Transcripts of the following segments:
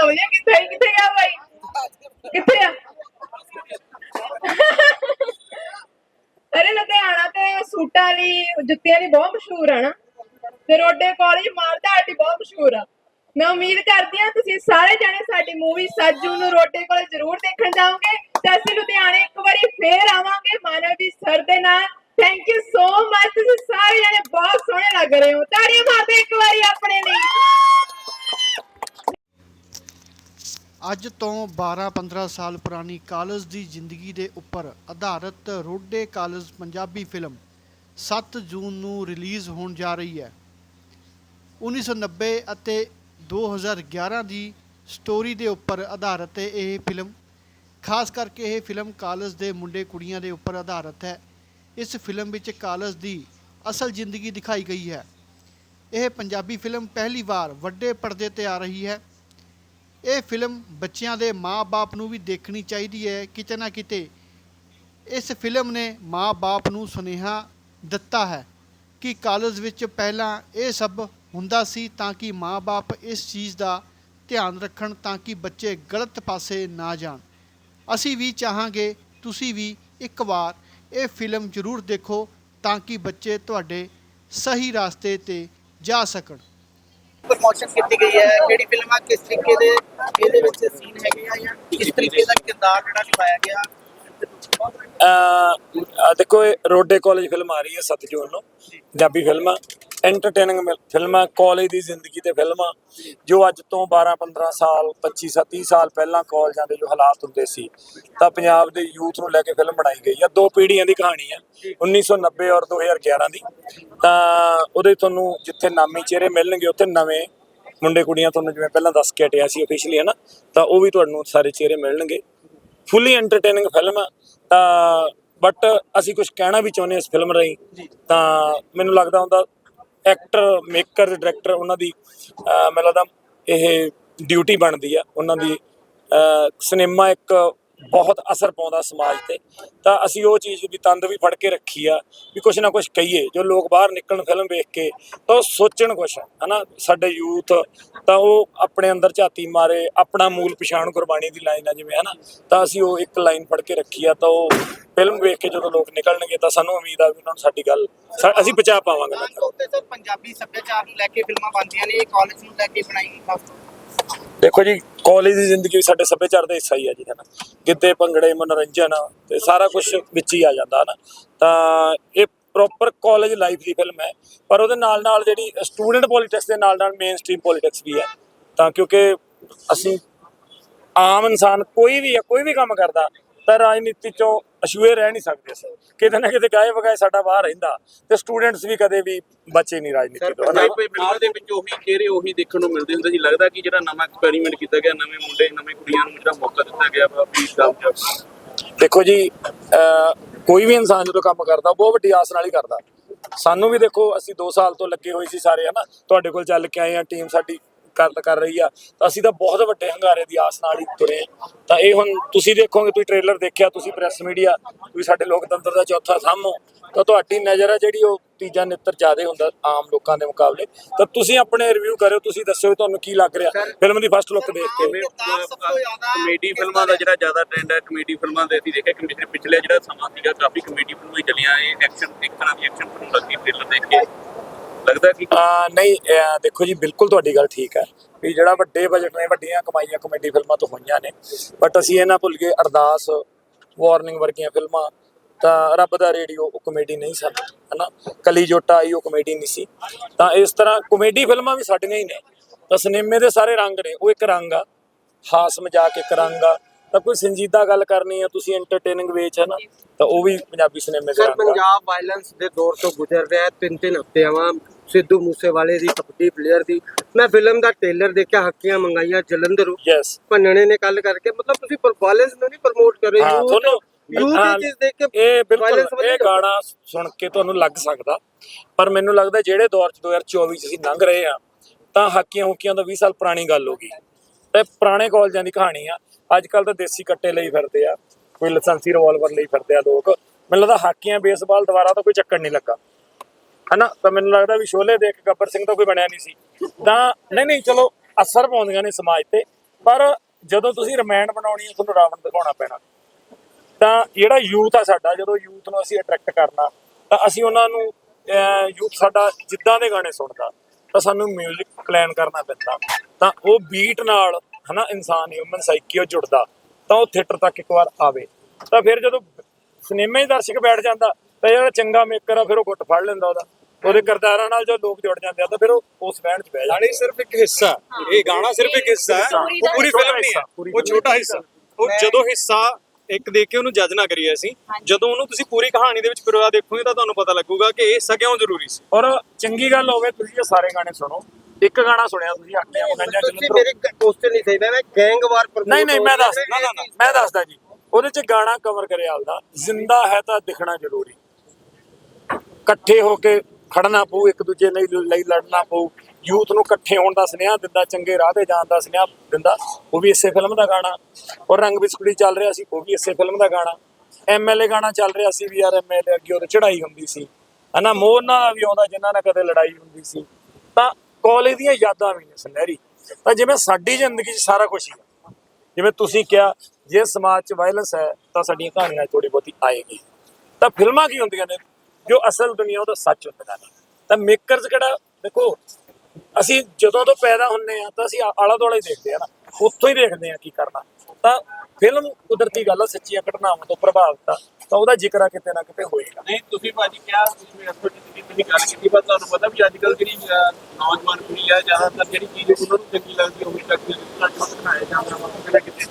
ਬੜਾ ਵਧੀਆ ਕੀਤਾ ਕਿੱਥੇ ਗਿਆ ਬਾਈ? ਕਿੱਥੇ ਆ? ਅਰੇ ਲੁਧਿਆਣਾ ਤੇ ਸੂਟਾਂ ਲਈ ਜੁੱਤੀਆਂ ਲਈ ਬਹੁਤ ਮਸ਼ਹੂਰ ਆ ਨਾ। ਤੇ ਰੋਡੇ ਕਾਲਜ ਮਾਰਦਾ ਆਰਟੀ ਬਹੁਤ ਮਸ਼ਹੂਰ ਆ। ਮੈਂ ਉਮੀਦ ਕਰਦੀ ਹਾਂ ਤੁਸੀਂ ਸਾਰੇ ਜਣੇ ਸਾਡੀ ਮੂਵੀ ਸਾਜੂ ਨੂੰ ਰੋਡੇ ਕੋਲ ਜ਼ਰੂਰ ਦੇਖਣ ਜਾਓਗੇ ਤੇ ਅਸੀਂ ਲੁਧਿਆਣੇ ਇੱਕ ਵਾਰੀ ਫੇਰ ਆਵਾਂਗੇ ਮਾਨਵੀ ਸਰ ਦੇ ਨਾਲ। ਥੈਂਕ ਯੂ ਸੋ ਮਚ ਤੁਸੀਂ ਸਾਰੇ ਜਣੇ ਬਹੁਤ ਸੋਹਣੇ ਲੱਗ ਰਹੇ ਹੋ। ਤਾੜੀਆਂ ਮਾਰਦੇ ਇੱਕ ਵਾਰੀ ਆਪਣੇ ਲਈ ਅੱਜ ਤੋਂ 12-15 ਸਾਲ ਪੁਰਾਣੀ ਕਾਲਜ ਦੀ ਜ਼ਿੰਦਗੀ ਦੇ ਉੱਪਰ ਆਧਾਰਿਤ Rode college Punjabi film 7 June ਨੂੰ ਰਿਲੀਜ਼ ਹੋਣ ਜਾ ਰਹੀ ਹੈ। 1990 ਅਤੇ 2011 ਦੀ ਸਟੋਰੀ ਦੇ ਉੱਪਰ ਆਧਾਰਿਤ ਹੈ ਇਹ ਫਿਲਮ। ਖਾਸ ਕਰਕੇ ਇਹ ਫਿਲਮ ਕਾਲਜ ਦੇ ਮੁੰਡੇ ਕੁੜੀਆਂ ਦੇ ਉੱਪਰ ਆਧਾਰਿਤ ਹੈ। ਇਸ ਫਿਲਮ ਵਿੱਚ ਕਾਲਜ ਦੀ ਅਸਲ ਜ਼ਿੰਦਗੀ ਦਿਖਾਈ ਗਈ ਹੈ। ਇਹ ਪੰਜਾਬੀ ਫਿਲਮ ਪਹਿਲੀ ਵਾਰ ਵੱਡੇ ਪਰਦੇ ਤੇ ਆ ਰਹੀ ਹੈ। ਇਹ ਫਿਲਮ ਬੱਚਿਆਂ ਦੇ ਮਾਪੇ ਨੂੰ ਵੀ ਦੇਖਣੀ ਚਾਹੀਦੀ ਹੈ, ਕਿਤੇ ਨਾ ਕਿਤੇ। ਇਸ ਫਿਲਮ ਨੇ ਮਾਪੇ ਨੂੰ ਸੁਨੇਹਾ ਦਿੱਤਾ ਹੈ ਕਿ ਕਾਲਜ ਵਿੱਚ ਪਹਿਲਾਂ ਇਹ ਸਭ ਹੁੰਦਾ ਸੀ ਤਾਂ ਕਿ ਮਾਪੇ ਇਸ ਚੀਜ਼ ਦਾ ਧਿਆਨ ਰੱਖਣ ਤਾਂ ਕਿ ਬੱਚੇ ਗਲਤ ਪਾਸੇ ਨਾ ਜਾਣ। ਅਸੀਂ ਵੀ ਚਾਹਾਂਗੇ ਤੁਸੀਂ ਵੀ ਇੱਕ ਵਾਰ ਇਹ ਫਿਲਮ ਜ਼ਰੂਰ ਦੇਖੋ ਤਾਂ ਕਿ ਬੱਚੇ ਤੁਹਾਡੇ ਸਹੀ ਰਸਤੇ ਤੇ ਜਾ ਸਕਣ। ਪ੍ਰਮੋਸ਼ਨ ਕੀਤੀ ਗਈ ਹੈ। ਕਿਹੜੀ ਫਿਲਮ ਆ ਕਿਸ ਤਰੀਕੇ ਦੇ ਇਹਦੇ ਵਿੱਚ ਸੀਨ ਹੈਗੇ ਆ ਜਾਂ ਕਿਸ ਤਰੀਕੇ ਦਾ ਕਿਰਦਾਰ ਜਿਹੜਾ ਨਿਭਾਇਆ ਗਿਆ ਅਹ ਦੇਖੋ ਇਹ ਰੋਡੇ ਕਾਲਜ ਫਿਲਮ ਆ ਰਹੀ ਹੈ 7 ਜੂਨ ਨੂੰ। ਪੰਜਾਬੀ ਫਿਲਮ ਆ। ਐਂਟਰਟੇਨਿੰਗ ਫਿਲਮ ਆ ਕਾਲਜ ਦੀ ਜ਼ਿੰਦਗੀ ਤੇ ਫਿਲਮ ਆ ਜੋ ਅੱਜ ਤੋਂ 12 15 ਸਾਲ 25 30 ਸਾਲ ਪਹਿਲਾਂ ਕਾਲਜਾਂ ਦੇ ਜੋ ਹਾਲਾਤ ਹੁੰਦੇ ਸੀ, ਤਾਂ ਪੰਜਾਬ ਦੇ ਯੂਥ ਨੂੰ ਲੈ ਕੇ ਫਿਲਮ ਬਣਾਈ ਗਈ ਆ। ਦੋ ਪੀੜ੍ਹੀਆਂ ਦੀ ਕਹਾਣੀ ਆ 1990 ਔਰ 2011 ਦੀ। ਤਾਂ ਉਹਦੇ ਤੁਹਾਨੂੰ ਜਿੱਥੇ ਨਾਮੀ ਚਿਹਰੇ ਮਿਲਣਗੇ, ਉੱਥੇ ਨਵੇਂ ਮੁੰਡੇ ਕੁੜੀਆਂ ਤੁਹਾਨੂੰ ਜਿਵੇਂ ਪਹਿਲਾਂ ਦੱਸ ਕੇ ਹਟਿਆ ਸੀ ਅਫੀਸ਼ੀਅਲੀ ਹੈ ਨਾ ਤਾਂ ਉਹ ਵੀ ਤੁਹਾਨੂੰ ਸਾਰੇ ਚਿਹਰੇ ਮਿਲਣਗੇ। ਫੁੱਲੀ ਐਂਟਰਟੇਨਿੰਗ ਫਿਲਮ ਆ, ਤਾਂ ਬਟ ਅਸੀਂ ਕੁਝ ਕਹਿਣਾ ਵੀ ਚਾਹੁੰਦੇ ਇਸ ਫਿਲਮ ਰਾਹੀਂ, ਤਾਂ ਮੈਨੂੰ ਲੱਗਦਾ ਹੁੰਦਾ ਐਕਟਰ ਮੇਕਰ ਡਾਇਰੈਕਟਰ ਉਹਨਾਂ ਦੀ, ਅਹ, ਮੈਨੂੰ ਲੱਗਦਾ ਇਹ ਡਿਊਟੀ ਬਣਦੀ ਆ, ਉਹਨਾਂ ਦੀ ਸਿਨੇਮਾ ਇੱਕ ਬਹੁਤ ਅਸਰ ਪਾਉਂਦਾ ਸਮਾਜ ਤੇ। ਤਾਂ ਅਸੀਂ ਉਹ ਚੀਜ਼ ਦੀ ਤੰਦ ਵੀ ਫੜ ਕੇ ਰੱਖੀ ਆ ਵੀ ਕੁਛ ਨਾ ਕੁਛ ਕਹੀਏ। ਜੋ ਲੋਕ ਬਾਹਰ ਨਿਕਲਣ ਫਿਲਮ ਵੇਖ ਕੇ ਤਾਂ ਉਹ ਸੋਚਣ ਕੁਛ ਹਨਾ? ਸਾਡੇ ਯੂਥ ਤਾਂ ਉਹ ਆਪਣੇ ਅੰਦਰ ਝਾਤੀ ਮਾਰੇ ਆਪਣਾ ਮੂਲ ਪਛਾਣ ਗੁਰਬਾਣੀ ਦੀ ਲਾਈਨ ਆ ਜਿਵੇਂ ਹਨਾ? ਤਾਂ ਅਸੀਂ ਉਹ ਇੱਕ ਲਾਈਨ ਫੜ ਕੇ ਰੱਖੀ ਆ ਤਾਂ ਉਹ ਫਿਲਮ ਵੇਖ ਕੇ ਜਦੋਂ ਲੋਕ ਨਿਕਲਣਗੇ ਤਾਂ ਸਾਨੂੰ ਉਮੀਦ ਆ ਵੀ ਉਹਨਾਂ ਨੂੰ ਸਾਡੀ ਗੱਲ ਅਸੀਂ ਬਚਾ ਪਾਵਾਂਗੇ। ਸਰ ਪੰਜਾਬੀ ਸੱਭਿਆਚਾਰ ਨੂੰ ਲੈ ਕੇ ਫਿਲਮਾਂ ਬਣਦੀਆਂ ਨੇ ਇਹ ਕਾਲਜ ਨੂੰ ਲੈ ਕੇ ਬਣਾਈ ਗਈ ਖਾਸ ਤੌਰ ਤੇ। ਦੇਖੋ ਜੀ ਕਾਲਜ ਦੀ ਜ਼ਿੰਦਗੀ ਵੀ ਸਾਡੇ ਸੱਭਿਆਚਾਰ ਦਾ ਹਿੱਸਾ ਹੀ ਹੈ ਜੀ ਹੈ ਨਾ ਗਿੱਧੇ, ਭੰਗੜੇ, ਮਨੋਰੰਜਨ ਤੇ ਸਾਰਾ ਕੁਝ ਵਿੱਚ ਹੀ ਆ ਜਾਂਦਾ ਨਾ ਤਾਂ ਇਹ ਪ੍ਰੋਪਰ ਕਾਲਜ ਲਾਈਫ ਦੀ ਫਿਲਮ ਹੈ। ਪਰ ਉਹਦੇ ਨਾਲ ਨਾਲ ਜਿਹੜੀ ਸਟੂਡੈਂਟ ਪੋਲਿਟਿਕਸ ਦੇ ਨਾਲ ਨਾਲ ਮੇਨ ਸਟ੍ਰੀਮ ਪੋਲਿਟਿਕਸ ਵੀ ਹੈ। ਤਾਂ ਕਿਉਂਕਿ ਅਸੀਂ ਆਮ ਇਨਸਾਨ ਕੋਈ ਵੀ ਹੈ ਕੋਈ ਵੀ ਕੰਮ ਕਰਦਾ, ਤਾਂ ਰਾਜਨੀਤੀ ਚੋਂ ਅਛੂਏ ਰਹਿ ਨਹੀਂ ਸਕਦੇ ਅਸੀਂ। ਕਿਤੇ ਨਾ ਕਿਤੇ ਗਾਏ ਵਗਾਏ ਸਾਡਾ ਬਾਹਰ ਰਹਿੰਦਾ। ਤੇ ਸਟੂਡੈਂਟਸ ਵੀ ਕਦੇ ਵੀ ਬਚੇ ਨਹੀਂ ਰਾਜਨੀਤੀ ਤੋਂ? ਪੰਜਾਬੀ ਦੇ ਵਿੱਚ ਉਹੀ ਚਿਹਰੇ ਉਹੀ ਦੇਖਣ ਨੂੰ ਮਿਲਦੇ ਹੁੰਦੇ ਸੀ। ਲੱਗਦਾ ਕਿ ਜਿਹੜਾ ਨਵਾਂ ਐਕਸਪੈਰੀਮੈਂਟ ਕੀਤਾ ਗਿਆ ਨਵੇਂ ਮੁੰਡੇ ਨਵੇਂ ਕੁੜੀਆਂ ਨੂੰ ਜਿਹੜਾ ਮੌਕਾ ਦਿੱਤਾ ਗਿਆ ਵਾ ਵੀ ਕਾਮਯਾਬ ਦੇਖੋ ਜੀ ਕੋਈ ਵੀ ਇਨਸਾਨ ਜਦੋਂ ਕੰਮ ਕਰਦਾ ਬਹੁਤ ਵੱਡੀ ਆਸ ਨਾਲ ਹੀ ਕਰਦਾ। ਸਾਨੂੰ ਵੀ ਦੇਖੋ ਅਸੀਂ 2 ਸਾਲ ਤੋਂ ਲੱਗੇ ਹੋਏ ਸੀ ਸਾਰੇ ਹਨਾ? ਤੁਹਾਡੇ ਕੋਲ ਚੱਲ ਕੇ ਆਏ ਆ ਟੀਮ ਸਾਡੀ ਕਰ ਕਰ ਰਹੀ ਆ ਤਾਂ ਅਸੀਂ ਤਾਂ ਬਹੁਤ ਵੱਡੇ ਹੰਗਾਰੇ ਦੀ ਆਸ ਨਾਲ ਹੀ ਤੁਰੇ। ਤਾਂ ਇਹ ਹੁਣ ਤੁਸੀਂ ਦੇਖੋਗੇ ਤੁਸੀਂ ਟ੍ਰੇਲਰ ਦੇਖਿਆ ਤੁਸੀਂ ਪ੍ਰੈਸ ਮੀਡੀਆ ਤੁਸੀਂ ਸਾਡੇ ਲੋਕਤੰਤਰ ਦਾ ਚੌਥਾ ਥੰਮ ਹੋ ਤਾਂ ਤੁਹਾਡੀ ਨਜ਼ਰ ਹੈ ਜਿਹੜੀ ਉਹ ਤੀਜਾ ਨੇਤਰ ਜ਼ਿਆਦਾ ਹੁੰਦਾ ਆਮ ਲੋਕਾਂ ਦੇ ਮੁਕਾਬਲੇ। ਤਾਂ ਤੁਸੀਂ ਆਪਣੇ ਰਿਵਿਊ ਕਰਿਓ ਤੁਸੀਂ ਦੱਸਿਓ ਵੀ ਤੁਹਾਨੂੰ ਕੀ ਲੱਗ ਰਿਹਾ। ਫਿਲਮ ਦੀ ਫਸਟ ਲੁੱਕ ਦੇਖ ਕੇ। ਕਮੇਡੀ ਫਿਲਮਾਂ ਦਾ ਜਿਹੜਾ ਜ਼ਿਆਦਾ ਟ੍ਰੈਂਡ ਹੈ ਕਮੇਡੀ ਫਿਲਮਾਂ ਦੇ ਅਸੀਂ ਦੇਖਿਆ ਕਿ ਪਿਛਲੇ ਪਿਛਲੇ ਜਿਹੜਾ ਸਮਾਂ ਸੀਗਾ ਕਾਫੀ ਕਮੇਡੀ ਫਿਲਮਾਂ ਹੀ ਚੱਲੀਆਂ ਇਹ ਐਕਸ਼ਨ ਇੱਕ ਤਰ੍ਹਾਂ ਦੀ ਐਕਸ਼ਨ ਫਿਲਮ ਲੱਗੀ ਟ੍ਰੇਲਰ ਦੇਖ ਕੇ। ਲੱਗਦਾ ਕਿ ਆ ਨਹੀਂ ਅਹ ਦੇਖੋ ਜੀ ਬਿਲਕੁਲ ਤੁਹਾਡੀ ਗੱਲ ਠੀਕ ਹੈ ਵੀ ਜਿਹੜਾ ਵੱਡੇ ਬਜਟ ਨੇ ਵੱਡੀਆਂ ਕਮਾਈਆਂ ਕਮੇਡੀ ਫਿਲਮਾਂ ਤੋਂ ਹੋਈਆਂ ਨੇ। ਬਟ ਅਸੀਂ ਇਹ ਨਾ ਭੁੱਲ ਗਏ ਅਰਦਾਸ ਵਾਰਨਿੰਗ ਵਰਗੀਆਂ ਫਿਲਮਾਂ ਤਾਂ ਰੱਬ ਦਾ ਰੇਡੀਓ ਉਹ ਕਮੇਡੀ ਨਹੀਂ ਸਨ ਹਨਾ? ਕਲੀ ਜੋਟਾ ਆਈ ਉਹ ਕਮੇਡੀ ਨਹੀਂ ਸੀ। ਤਾਂ ਇਸ ਤਰ੍ਹਾਂ ਕਮੇਡੀ ਫਿਲਮਾਂ ਵੀ ਸਾਡੀਆਂ ਹੀ ਨੇ। ਤਾਂ ਸਿਨੇਮੇ ਦੇ ਸਾਰੇ ਰੰਗ ਨੇ ਉਹ ਇੱਕ ਰੰਗ ਆ। ਹਾਸ ਮਜ਼ਾਕ ਇੱਕ ਰੰਗ ਆ। ਤਾਂ ਕੋਈ ਸੰਜੀਦਾ ਗੱਲ ਕਰਨੀ ਆ ਤੁਸੀਂ ਐਂਟਰਟੇਨਿੰਗ ਵੇਚ ਹੈ ਨਾ ਤਾਂ ਉਹ ਵੀ ਪੰਜਾਬੀ ਸਿਨੇਮੇ ਦੇ ਸਰ ਰੰਗ ਆ। ਪੰਜਾਬ ਵਾਇਲੈਂਸ ਦੇ ਦੌਰ ਤੋਂ ਗੁਜ਼ਰ ਰਿਹਾ ਹੈ ਤਿੰਨ ਤਿੰਨ ਹਫ਼ਤਿਆਂ ਸਿੱਧੂ ਮੂਸੇਵਾਲੇ ਦੀ ਕਬੱਡੀ ਪਲੇਅਰ ਦੀ। ਮੈਂ ਫਿਲਮ ਦਾ ਟ੍ਰੇਲਰ ਦੇਖਿਆ ਹੱਕੀਆਂ ਮੰਗਾਈਆਂ ਜਲੰਧਰੋਂ ਯੈਸ ਭੰਨਣੇ ਨੇ ਗੱਲ ਕਰਕੇ। ਮਤਲਬ ਤੁਸੀਂ ਪਰਫਾਰਮੈਂਸ ਨੂੰ ਨਹੀਂ ਪ੍ਰਮੋਟ ਕਰ ਰਹੇ ਹਾਂ ਤੁਹਾਨੂੰ ਇਹ ਚੀਜ਼ ਦੇਖ ਕੇ ਇਹ ਬਿਲਕੁਲ ਇਹ। ਗਾਣਾ ਸੁਣ ਕੇ ਤੁਹਾਨੂੰ ਲੱਗ ਸਕਦਾ। ਪਰ ਮੈਨੂੰ ਲੱਗਦਾ ਜਿਹੜੇ ਦੌਰ ਚ 2024 ਚ ਅਸੀਂ ਲੰਘ ਰਹੇ ਆ ਤਾਂ ਹਾਕੀਆਂ ਹੁਕੀਆਂ ਤਾਂ 20 ਸਾਲ ਪੁਰਾਣੀ ਗੱਲ ਹੋ ਗਈ। ਤੇ ਪੁਰਾਣੇ ਕਾਲਜਾਂ ਦੀ ਕਹਾਣੀ ਆ। ਅੱਜ ਕੱਲ ਤਾਂ ਦੇਸੀ ਕੱਟੇ ਲਈ ਫਿਰਦੇ ਆ। ਕੋਈ ਲਾਇਸੈਂਸੀ ਰਿਵਾਲਵਰ ਲਈ ਫਿਰਦੇ ਆ ਲੋਕ। ਮੈਨੂੰ ਲੱਗਦਾ ਹਾਕੀਆਂ ਬੇਸਬਾਲ ਦੁਬਾਰਾ ਤਾਂ ਕੋਈ ਚੱਕਰ ਨਹੀਂ ਲੱਗਾ। ਹਨਾ? ਤਾਂ ਮੈਨੂੰ ਲੱਗਦਾ ਵੀ ਸ਼ੋਲੇ ਦੇਖ ਕੇ ਗੱਬਰ ਸਿੰਘ ਤਾਂ ਕੋਈ ਬਣਿਆ ਨਹੀਂ ਸੀ। ਤਾਂ ਨਹੀਂ ਨਹੀਂ, ਚਲੋ, ਅਸਰ ਪਾਉਂਦੀਆਂ ਨੇ ਸਮਾਜ ਤੇ। ਪਰ ਜਦੋਂ ਤੁਸੀਂ ਰਮਾਇਣ ਬਣਾਉਣੀ ਹੈ, ਤੁਹਾਨੂੰ ਰਾਵਣ ਦਿਖਾਉਣਾ ਪੈਣਾ। ਤਾਂ ਜਿਹੜਾ ਯੂਥ ਆ ਸਾਡਾ, ਜਦੋਂ ਯੂਥ ਨੂੰ ਅਸੀਂ ਅਟਰੈਕਟ ਕਰਨਾ, ਤਾਂ ਅਸੀਂ ਉਹਨਾਂ ਨੂੰ ਯੂਥ ਸਾਡਾ ਜਿੱਦਾਂ ਦੇ ਗਾਣੇ ਸੁਣਦਾ, ਤਾਂ ਸਾਨੂੰ 뮤직 ਪਲਾਨ ਕਰਨਾ ਪੈਂਦਾ। ਤਾਂ ਉਹ ਬੀਟ ਨਾਲ, ਹਨਾ, ਇਨਸਾਨ ਹਿਊਮਨ ਸਾਈਕੀ ਉਹ ਜੁੜਦਾ, ਤਾਂ ਉਹ ਥੀਏਟਰ ਤੱਕ ਇੱਕ ਵਾਰ ਆਵੇ। ਤਾਂ ਫਿਰ ਜਦੋਂ ਸਿਨੇਮਾ ਹੀ ਦਰਸ਼ਕ ਬੈਠ ਜਾਂਦਾ, ਤਾਂ ਜਿਹੜਾ ਚੰਗਾ ਮੇਕਰ ਆ, ਫਿਰ ਉਹ ਗੁੱਟ ਫੜ ਲੈਂਦਾ ਉਹਦਾ। ਉਹਦੇ ਕਰਦਾਰਾਂ ਨਾਲ ਜੋ ਲੋਕ ਜੁੜ ਜਾਂਦੇ ਆ ਤਾਂ ਫਿਰ ਉਹ ਉਸ ਬੈਂਡ 'ਚ ਬਹਿ ਜਾਂਦਾ ਗਾਣੇ ਸਿਰਫ ਇੱਕ ਹਿੱਸਾ। ਇਹ ਗਾਣਾ ਸਿਰਫ ਇੱਕ ਹਿੱਸਾ ਹੈ। ਉਹ ਦਾ ਪੂਰੀ ਫਿਲਮ ਨਹੀਂ ਹੈ। ਉਹ ਛੋਟਾ ਹਿੱਸਾ। ਉਹ ਜਦੋਂ ਹਿੱਸਾ ਇੱਕ ਦੇਖ ਕੇ ਉਹਨੂੰ ਜੱਜ ਨਾ ਕਰੀਏ ਅਸੀਂ ਜਦੋਂ ਉਹਨੂੰ ਤੁਸੀਂ ਪੂਰੀ ਕਹਾਣੀ ਦੇ ਵਿੱਚ ਪੂਰਾ ਦੇਖੋਗੇ ਤਾਂ ਤੁਹਾਨੂੰ ਪਤਾ ਲੱਗੂਗਾ ਕਿ ਇਹ ਹਿੱਸਾ ਕਿਉਂ ਜ਼ਰੂਰੀ ਸੀ। ਔਰ ਚੰਗੀ ਗੱਲ ਹੋਵੇ ਤੁਸੀਂ ਇਹ ਸਾਰੇ ਗਾਣੇ ਸੁਣੋ। ਇੱਕ ਗਾਣਾ ਸੁਣਿਆ ਤੁਸੀਂ ਆਖਿਆ ਮਗੰਜਾ ਤੁਸੀਂ ਜਲੰਧਰੋਂ ਮੇਰੇ ਕੁਐਸਚਨ ਨਹੀਂ ਸਹੀ ਮੈਂ ਮੈਂ ਗੈਂਗਵਾਰ promote ਨਹੀਂ ਨਹੀਂ ਮੈਂ ਦੱਸ ਨਾ ਨਾ ਮੈਂ ਦੱਸਦਾ ਜੀ। ਉਹਦੇ ਚ ਗਾਣਾ ਕਵਰ ਕਰਿਆ ਆਲਦਾ ਜ਼ਿੰਦਾ ਹੈ ਤਾਂ ਦਿਖਣਾ ਜ਼ਰੂਰੀ। ਇਕੱਠੇ ਹੋ ਕੇ ਖੜਨਾ ਪਊ, ਇੱਕ ਦੂਜੇ ਲਈ ਲਈ ਲੜਨਾ ਪਊ। ਯੂਥ ਨੂੰ ਇਕੱਠੇ ਹੋਣ ਦਾ ਸੁਨੇਹਾ ਦਿੰਦਾ, ਚੰਗੇ ਰਾਹ ਤੇ ਜਾਣ ਦਾ ਸੁਨੇਹਾ ਦਿੰਦਾ, ਉਹ ਵੀ ਇਸੇ ਫਿਲਮ ਦਾ ਗਾਣਾ। ਔਰ ਰੰਗ ਬਿਸਕੁੜੀ ਚੱਲ ਰਿਹਾ ਸੀ, ਉਹ ਵੀ ਇਸੇ ਫਿਲਮ ਦਾ ਗਾਣਾ। ਐਮਐਲਏ ਗਾਣਾ ਚੱਲ ਰਿਹਾ ਸੀ ਵੀ ਯਾਰ ਐਮਐਲਏ ਅੱਗੇ ਉਹ ਚੜਾਈ ਹੁੰਦੀ ਸੀ। ਹਨਾ, ਮੋਹਨਾਂ ਦਾ ਵੀ ਆਉਂਦਾ, ਜਿਨ੍ਹਾਂ ਨਾਲ ਕਦੇ ਲੜਾਈ ਹੁੰਦੀ ਸੀ। ਤਾਂ ਕਾਲਜ ਦੀਆਂ ਯਾਦਾਂ ਵੀ ਨੇ ਸੁਨਹਿਰੀ। ਤਾਂ ਜਿਵੇਂ ਸਾਡੀ ਜ਼ਿੰਦਗੀ 'ਚ ਸਾਰਾ ਕੁਝ ਹੀ ਹੈ ਜਿਵੇਂ ਤੁਸੀਂ ਕਿਹਾ, ਜੇ ਸਮਾਜ 'ਚ ਵਾਇਲੈਂਸ ਹੈ, ਤਾਂ ਸਾਡੀਆਂ ਕਹਾਣੀਆਂ ਥੋੜੀ ਬਹੁਤੀ ਆਏਗੀ। ਤਾਂ ਫਿਲਮਾਂ ਕੀ ਹੁੰਦੀਆਂ ਨੇ? ਜੋ ਅਸਲ ਦੁਨੀਆ ਉਹਦਾ ਸੱਚ ਹੁੰਦਾ ਨੇ। ਤਾਂ ਮੇਕਰਸ ਕਿਹੜਾ? ਦੇਖੋ ਅਸੀਂ ਜਦੋਂ ਤੋਂ ਪੈਦਾ ਹੁੰਨੇ ਆ ਤਾਂ ਅਸੀਂ ਆਲਾ ਦੁਆਲਾ ਹੀ ਦੇਖਦੇ ਆ ਨਾ। ਉੱਥੋਂ ਹੀ ਦੇਖਦੇ ਆ ਕੀ ਕਰਨਾ। ਤਾਂ ਫਿਲਮ ਕੁਦਰਤੀ ਗੱਲ ਆ ਸੱਚੀਆਂ ਘਟਨਾਵਾਂ ਤੋਂ ਪ੍ਰਭਾਵਿਤ ਆ। ਤਾਂ ਉਹਦਾ ਜ਼ਿਕਰ ਆ ਕਿਤੇ ਨਾ ਕਿਤੇ ਹੋਏਗਾ। ਨਹੀਂ ਤੁਸੀਂ ਭਾਜੀ ਕਿਹਾ ਤੁਸੀਂ ਐਫਰਟ ਦੀ ਗੱਲ ਕੀਤੀ ਪਰ ਤੁਹਾਨੂੰ ਪਤਾ ਵੀ ਅੱਜ ਕੱਲ ਜਿਹੜੀ ਨੌਜਵਾਨ ਪੀੜ੍ਹੀ ਆ ਜ਼ਿਆਦਾਤਰ ਜਿਹੜੀ ਚੀਜ਼ ਉਹਨਾਂ ਨੂੰ ਚੰਗੀ ਲੱਗਦੀ ਉਹ ਵੀ ਤੱਕ ਦਿਖਾਇਆ ਜਾਂਦਾ ਵਾ ਕਿਤੇ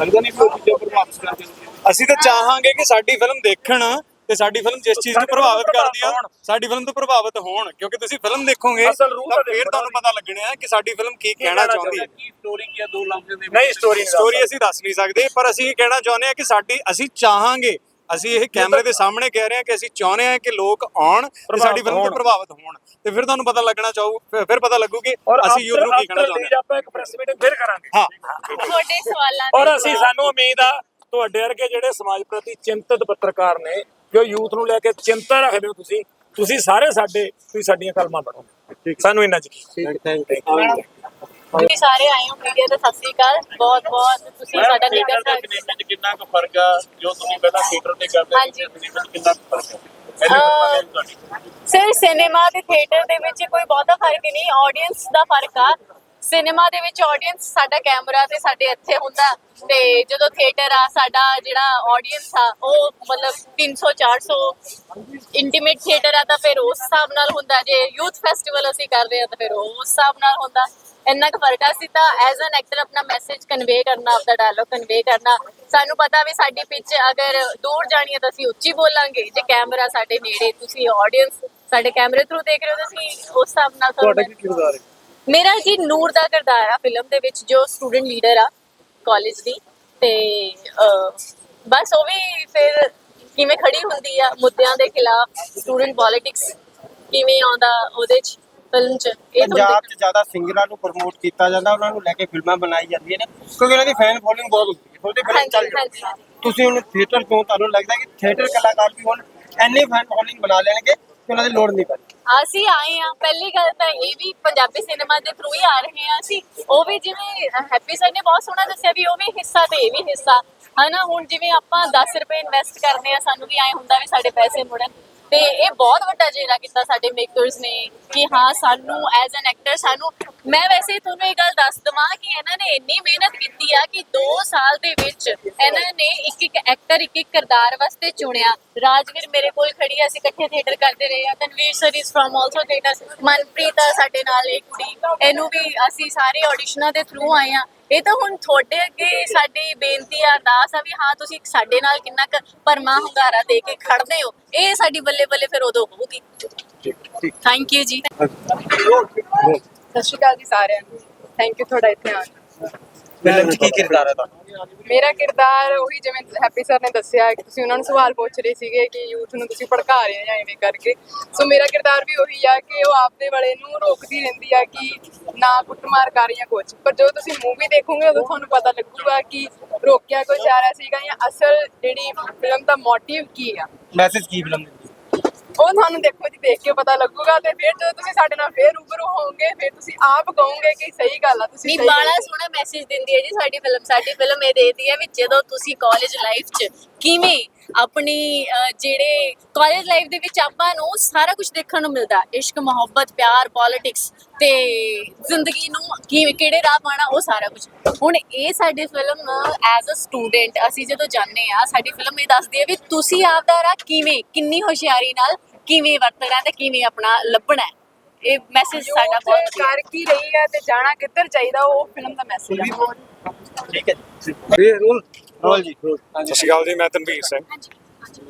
ਲੱਗਦਾ ਨਹੀਂ ਕਿ ਉਹ ਚੀਜ਼ਾਂ ਪ੍ਰਭਾਵਿਤ ਕਰਦੇ ਨੇ। ਅਸੀਂ ਤਾਂ ਚਾਹਾਂਗੇ ਕਿ ਸਾਡੀ ਫਿਲਮ ਦੇਖਣ ਤੇ ਸਾਡੀ ਫਿਲਮ ਜਿਸ ਚੀਜ਼ ਨੂੰ ਪ੍ਰਭਾਵਿਤ ਕਰਦੀ ਆ ਸਾਡੀ ਫਿਲਮ ਤੋਂ ਪ੍ਰਭਾਵਿਤ ਹੋਣ ਕਿਉਂਕਿ ਤੁਸੀਂ ਫਿਲਮ ਦੇਖੋਗੇ ਤਾਂ ਫਿਰ ਤੁਹਾਨੂੰ ਪਤਾ ਲੱਗਣਾ ਹੈ ਕਿ ਸਾਡੀ ਫਿਲਮ ਕੀ ਕਹਿਣਾ ਚਾਹੁੰਦੀ? ਹੈ। ਕੀ ਸਟੋਰੀ ਕੀ ਆ ਦੋ ਲਫ਼ਜ਼ਾਂ ਦੇ? ਨਹੀਂ ਸਟੋਰੀ ਸਟੋਰੀ ਅਸੀਂ ਦੱਸ ਨਹੀਂ ਸਕਦੇ ਪਰ ਅਸੀਂ ਇਹ ਕਹਿਣਾ ਚਾਹੁੰਦੇ ਹਾਂ ਕਿ ਸਾਡੀ ਅਸੀਂ ਚਾਹਾਂਗੇ ਅਸੀਂ ਇਹ ਕੈਮਰੇ ਦੇ ਸਾਹਮਣੇ ਕਹਿ ਰਹੇ ਹਾਂ ਕਿ ਅਸੀਂ ਚਾਹੁੰਦੇ ਹਾਂ ਕਿ ਲੋਕ ਆਉਣ ਤੇ ਸਾਡੀ ਫਿਲਮ ਤੋਂ। ਪ੍ਰਭਾਵਿਤ ਹੋਣ। ਤੇ ਫਿਰ ਤੁਹਾਨੂੰ ਪਤਾ ਲੱਗਣਾ ਚਾਹੂ ਫਿਰ- ਪਤਾ ਲੱਗੂ ਕਿ ਅਸੀਂ ਯੂਥ ਨੂੰ ਕੀ ਕਹਿਣਾ ਚਾਹੁੰਦੇ ਹਾਂ ਆਪਾਂ ਇੱਕ ਪ੍ਰੈਸ ਮੀਟਿੰਗ ਫਿਰ ਕਰਾਂਗੇ। ਹਾਂ। ਤੁਹਾਡੇ ਸਵਾਲਾਂ ਔਰ ਅਸੀਂ ਸਾਨੂੰ ਉਮੀਦ ਆ ਤੁਹਾਡੇ ਵਰਗੇ ਜਿਹੜੇ ਸਮਾਜ ਪ੍ਰਤੀ ਚਿੰਤਤ ਪੱਤਰਕਾਰ ਨੇ ਜੋ ਯੂਥ ਨੂੰ ਲੈ ਕੇ ਚਿੰਤਾ ਰੱਖਦੇ ਹੋ ਤੁਸੀਂ ਤੁਸੀਂ ਸਾਰੇ ਸਾਡੇ ਤੁਸੀਂ ਸਾਡੀਆਂ ਕਲਮਾਂ ਬਣੋ ਸਾਨੂੰ ਇੰਨਾ ਯਕੀਨ ਥੈਂਕ ਯੂ ਤੁਸੀਂ ਸਾਰੇ ਆਏ ਹੋ ਮੀਡੀਆ ਤੇ ਸਤਿ ਸ੍ਰੀ ਅਕਾਲ। ਬਹੁਤ ਬਹੁਤ ਤੁਸੀਂ ਸਾਡਾ ਸਿਨੇਮੇ 'ਚ ਕਿੰਨਾ ਕੁ ਫ਼ਰਕ ਆ ਜੋ ਤੁਸੀਂ ਪਹਿਲਾਂ ਥੀਏਟਰ ਤੇ ਕਰਦੇ ਹਾਂਜੀ। ਸੀ ਕਿੰਨਾ ਕੁ ਫ਼ਰਕ ਆ? ਪਹਿਲੇ ਫਿਲਮਾਂ ਦੇ ਤੁਹਾਡੀ ਸਿਰ ਸਿਨੇਮਾ ਤੇ ਥੀਏਟਰ ਦੇ ਵਿੱਚ ਕੋਈ ਬਹੁਤਾ ਫ਼ਰਕ ਨਹੀਂ ਆਡੀਅנס ਦਾ ਫ਼ਰਕ ਆ। ਸਿਨੇਮਾ ਦੇ ਵਿੱਚ ਆਡੀਅנס ਸਾਡਾ ਕੈਮਰਾ ਤੇ ਸਾਡੇ ਇੱਥੇ ਹੁੰਦਾ ਤੇ ਜਦੋਂ ਥੀਏਟਰ ਆ ਸਾਡਾ ਜਿਹੜਾ ਆਡੀਅנס ਆ ਉਹ ਮਤਲਬ 300 400 ਇੰਟੀਮੇਟ ਥੀਏਟਰ ਆ ਤਾਂ ਫਿਰ ਉਸ ਹਿਸਾਬ ਨਾਲ ਹੁੰਦਾ। ਜੇ ਯੂਥ ਫੈਸਟੀਵਲ ਅਸੀਂ ਕਰ ਆ ਤਾਂ ਫਿਰ ਉਸ ਹਿਸਾਬ ਨਾਲ ਹੁੰਦਾ। ਇੰਨਾ ਕੁ ਫ਼ਰਕ ਆ ਸੀ ਤਾਂ ਐਜ਼ ਐਨ ਐਕਟਰ ਆਪਣਾ ਮੈਸੇਜ ਕਨਵੇ ਕਰਨਾ ਆਪਦਾ ਡਾਇਲੌਗ ਕਨਵੇ ਕਰਨਾ। ਸਾਨੂੰ ਪਤਾ ਵੀ ਸਾਡੀ ਪਿੱਚ ਅਗਰ ਦੂਰ ਜਾਣੀ ਹੈ ਤਾਂ ਅਸੀਂ ਉੱਚੀ ਬੋਲਾਂਗੇ। ਜੇ ਕੈਮਰਾ ਸਾਡੇ ਨੇੜੇ ਤੁਸੀਂ ਆਡੀਅנס ਸਾਡੇ ਕੈਮਰੇ ਥਰੂ ਦੇਖ ਰਹੇ ਹੋ ਤੁਸੀਂ ਉਸ ਹਿਸਾਬ ਨਾਲ ਤੁਹਾਡਾ ਕੀ ਕਿਰਦਾਰ ਹੈ? ਮੇਰਾ ਜੀ ਨੂਰ ਦਾ ਕਿਰਦਾਰ ਆ ਫਿਲਮ ਦੇ ਵਿੱਚ ਜੋ ਸਟੂਡੈਂਟ ਲੀਡਰ ਆ ਕਾਲਜ ਦੀ। ਤੇ ਬਸ ਉਹ ਵੀ ਫਿਰ ਕਿਵੇਂ ਖੜੀ ਹੁੰਦੀ ਆ ਮੁੱਦਿਆਂ ਦੇ ਖਿਲਾਫ ਸਟੂਡੈਂਟ ਪੋਲਿਟਿਕਸ ਕਿਵੇਂ ਆਉਂਦਾ ਉਹਦੇ ਚ ਫਿਲਮ ਚ ਇਹ ਪੰਜਾਬ 'ਚ। ਜ਼ਿਆਦਾ ਸਿੰਗਰਾਂ ਨੂੰ ਪ੍ਰਮੋਟ ਕੀਤਾ ਜਾਂਦਾ ਉਹਨਾਂ ਨੂੰ ਲੈ ਕੇ ਫਿਲਮਾਂ ਬਣਾਈ ਜਾਂਦੀਆਂ ਨੇ ਕਿਉਂਕਿ ਉਹਨਾਂ ਦੀ ਫੈਨ ਫੋਲੋਇੰਗ ਬਹੁਤ ਹੁੰਦੀ ਹੈ। ਉਹਦੇ ਫਿਲਮ ਚੱਲ ਜਾਂਦੀ ਤੁਸੀਂ ਹੁਣ ਥੀਏਟਰ ਤੋਂ ਤੁਹਾਨੂੰ ਲੱਗਦਾ ਕਿ ਥੀਏਟਰ ਕਲਾਕਾਰ ਵੀ ਹੁਣ ਐਨੇ ਫੈਨ ਫੋਲੋਇੰਗ ਬਣਾ ਲੈਣਗੇ ਕਿ ਉਹਨਾਂ ਦੀ ਲੋੜ ਨਹੀਂ ਪੈਣੀ। ਅਸੀਂ ਆਏ ਆ ਪਹਿਲੀ ਗੱਲ ਤਾਂ ਇਹ ਵੀ ਪੰਜਾਬੀ ਸਿਨੇਮਾ ਦੇ ਥਰੂ ਹੀ ਆ ਰਹੇ ਆ ਅਸੀਂ। ਉਹ ਵੀ ਜਿਵੇਂ ਹੈਪੀ ਸਰ ਨੇ ਬਹੁਤ ਸੋਹਣਾ ਦੱਸਿਆ ਵੀ ਉਹ ਵੀ ਹਿੱਸਾ ਤੇ ਇਹ ਵੀ ਹਿੱਸਾ। ਹਨਾ, ਹੁਣ ਜਿਵੇਂ ਆਪਾਂ 10 ਰੁਪਏ ਇਨਵੈਸਟ ਕਰਦੇ ਆ, ਸਾਨੂੰ ਵੀ ਆਏ ਹੁੰਦਾ ਵੀ ਸਾਡੇ ਪੈਸੇ ਮੁੜਨ। ਤੇ ਇਹ ਬਹੁਤ ਵੱਡਾ ਜੇਰਾ ਕੀਤਾ ਸਾਡੇ ਮੇਕਰਸ ਨੇ ਕਿ ਹਾਂ, ਸਾਨੂੰ ਐਜ਼ ਐਨ ਐਕਟਰ ਸਾਨੂੰ ਮੈਂ ਵੈਸੇ ਤੁਹਾਨੂੰ ਇਹ ਗੱਲ ਦੱਸ ਦਵਾਂ ਕਿ ਇਹਨਾਂ ਨੇ ਇੰਨੀ ਮਿਹਨਤ ਕੀਤੀ ਆ ਕਿ 2 ਸਾਲ ਦੇ ਵਿੱਚ ਇਹਨਾਂ ਨੇ ਇੱਕ ਇੱਕ ਐਕਟਰ ਇੱਕ ਇੱਕ ਕਿਰਦਾਰ ਵਾਸਤੇ ਚੁਣਿਆ। ਰਾਜਵੀਰ ਮੇਰੇ ਕੋਲ ਖੜੀ ਆ, ਅਸੀਂ ਇਕੱਠੇ ਥੀਏਟਰ ਕਰਦੇ ਰਹੇ ਆ। Tanveer sir is from also theatre Manpreet ਸਾਡੇ ਨਾਲ ਇਹ ਕੁੜੀ। ਇਹਨੂੰ ਵੀ ਅਸੀਂ ਸਾਰੇ ਆਡੀਸ਼ਨਾਂ ਦੇ ਥਰੂ ਆਏ ਆ। ਇਹ ਤਾਂ ਹੁਣ ਤੁਹਾਡੇ ਅੱਗੇ ਸਾਡੀ ਬੇਨਤੀ ਆ, ਅਰਦਾਸ ਆ ਵੀ ਹਾਂ, ਤੁਸੀਂ ਸਾਡੇ ਨਾਲ ਕਿੰਨਾ ਕੁ ਪਰਮਾ ਹੁੰਗਾਰਾ ਦੇ ਕੇ ਖੜਦੇ ਹੋ। ਇਹ ਸਾਡੀ ਬੱਲੇ ਬੱਲੇ ਫਿਰ ਉਦੋਂ ਹੋਊਗੀ। ਥੈਂਕ ਯੂ ਜੀ। ਸਤਿ ਸ਼੍ਰੀ ਅਕਾਲ ਜੀ ਸਾਰਿਆਂ ਨੂੰ। ਥੈਂਕ ਯੂ ਤੁਹਾਡਾ ਇੱਥੇ ਆਉਣ ਫਿਲਮ 'ਚ ਕੀ ਕਿਰਦਾਰ ਹੈ ਤੁਹਾਡਾ? ਮੇਰਾ ਕਿਰਦਾਰ ਉਹੀ ਜਿਵੇਂ ਹੈਪੀ ਸਰ ਨੇ ਦੱਸਿਆ ਕਿ ਤੁਸੀਂ ਉਹਨਾਂ ਨੂੰ ਸਵਾਲ ਪੁੱਛ ਰਹੇ ਸੀਗੇ ਕਿ ਯੂਥ ਨੂੰ ਤੁਸੀਂ ਭੜਕਾ ਰਹੇ ਹੋ ਜਾਂ ਐਵੇਂ ਕਰਕੇ। ਸੋ ਮੇਰਾ ਕਿਰਦਾਰ ਵੀ ਉਹੀ ਆ ਕਿ ਉਹ ਆਪਦੇ ਵਾਲੇ ਨੂੰ ਰੋਕਦੀ ਰਹਿੰਦੀ ਆ ਕਿ ਨਾ ਕੁੱਟਮਾਰ ਕਰ ਜਾਂ ਕੁਝ ਪਰ ਜਦੋਂ ਤੁਸੀਂ ਮੂਵੀ ਦੇਖੋਗੇ ਉਦੋਂ ਤੁਹਾਨੂੰ ਪਤਾ ਲੱਗੂਗਾ ਕਿ ਰੋਕਿਆ ਕੁਝ ਜਾ ਰਿਹਾ ਸੀਗਾ ਜਾਂ ਅਸਲ ਜਿਹੜੀ ਫਿਲਮ ਦਾ ਮੋਟਿਵ ਕੀ ਆ। ਮੈਸੇਜ ਕੀ ਫਿਲਮ ਦਿੰਦੀ ਉਹ ਤੁਹਾਨੂੰ ਦੇਖੋ ਜੀ ਦੇਖ ਕੇ ਪਤਾ ਲੱਗੂਗਾ ਤੇ ਫਿਰ ਜਦੋਂ ਤੁਸੀਂ ਸਾਡੇ ਨਾਲ ਫੇਰ ਰੂਬਰੂ ਹੋਵੋਗੇ ਫਿਰ ਤੁਸੀਂ ਆਪ ਕਹੋਗੇ ਕਿ ਸਹੀ ਗੱਲ ਆ ਤੁਸੀਂ ਸਹੀ ਬਾਲਾ। ਸੋਹਣਾ ਮੈਸੇਜ ਦਿੰਦੀ ਹੈ ਜੀ ਸਾਡੀ ਫਿਲਮ ਸਾਡੀ ਫਿਲਮ ਇਹ ਦੇਦੀ ਹੈ ਵੀ ਜਦੋਂ ਤੁਸੀਂ ਕਾਲਜ ਲਾਈਫ 'ਚ ਕਿਵੇਂ ਆਪਣੀ ਜਿਹੜੇ ਕਾਲਜ ਲਾਈਫ ਦੇ ਵਿੱਚ ਆਪਾਂ ਨੂੰ ਸਾਰਾ ਕੁਝ ਦੇਖਣ ਨੂੰ ਮਿਲਦਾ। ਇਸ਼ਕ ਮੁਹੱਬਤ ਪਿਆਰ ਪੋਲਿਟਿਕਸ ਤੇ ਜ਼ਿੰਦਗੀ ਨੂੰ ਕਿਵੇਂ ਕਿਹੜੇ ਰਾਹ ਪਾਣਾ ਉਹ ਸਾਰਾ ਕੁਝ ਹੁਣ ਇਹ ਸਾਡੀ ਫਿਲਮ ਐਜ਼ ਅ ਸਟੂਡੈਂਟ ਅਸੀਂ ਜਦੋਂ ਜਾਂਦੇ ਆ ਸਾਡੀ ਫਿਲਮ ਇਹ ਦੱਸਦੀ ਹੈ ਵੀ ਤੁਸੀਂ ਆਪਦਾ ਰਾਹ ਕਿਵੇਂ ਕਿੰਨੀ ਹੁਸ਼ਿਆਰੀ ਨਾਲ ਕਿਵੇਂ ਵਰਤਣਾ ਤੇ ਕਿਵੇਂ ਆਪਣਾ ਲੱਭਣਾ ਹੈ। ਇਹ ਮੈਸੇਜ ਸਾਡਾ ਬਹੁਤ ਕਰ ਕੀ ਰਹੀ ਹੈ ਤੇ ਜਾਣਾ ਕਿੱਧਰ ਚਾਹੀਦਾ ਉਹ ਫਿਲਮ ਦਾ ਮੈਸੇਜ ਆ ਠੀਕ ਹੈ ਜੀ। ਰੋਲ ਰੋਲ ਜੀ ਸਤਿ ਸ਼੍ਰੀ ਅਕਾਲ ਜੀ ਮੈਂ ਤਨਵੀਰ ਸਿੰਘ। ਸਰ।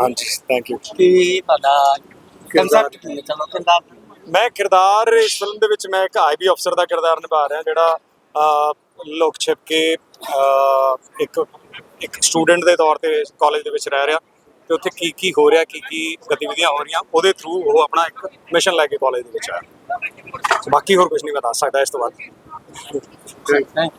ਹਾਂਜੀ ਥੈਂਕ ਯੂ ਕੀ ਤੁਹਾਡਾ ਕਨਸੈਪਟ ਕੀ ਹੈ? ਚਲੋ ਕਿਰਦਾਰ ਮੈਂ ਕਿਰਦਾਰ ਇਸ ਫਿਲਮ ਦੇ ਵਿੱਚ ਮੈਂ ਇੱਕ ਆਈਬੀ ਅਫਸਰ ਦਾ ਕਿਰਦਾਰ ਨਿਭਾ ਰਿਹਾ ਜਿਹੜਾ ਅਹ, ਲੁਕ ਛਿਪ ਕੇ ਅਹ, ਇੱਕ ਇੱਕ ਸਟੂਡੈਂਟ ਦੇ ਤੌਰ ਤੇ ਕਾਲਜ ਦੇ ਵਿੱਚ ਰਹਿ ਰਿਹਾ ਤੇ ਉੱਥੇ ਕੀ ਕੀ ਹੋ ਰਿਹਾ ਕੀ ਕੀ ਗਤੀਵਿਧੀਆਂ ਹੋ ਰਹੀਆਂ ਉਹਦੇ ਥਰੂ ਉਹ ਆਪਣਾ ਇੱਕ ਮਿਸ਼ਨ ਲੈ ਕੇ ਕਾਲਜ ਦੇ ਵਿੱਚ ਆਇਆ। ਬਾਕੀ ਹੋਰ ਕੁਝ ਨਹੀਂ ਮੈਂ ਦੱਸ ਸਕਦਾ ਇਸ ਤੋਂ ਬਾਅਦ। ਥੈਂਕ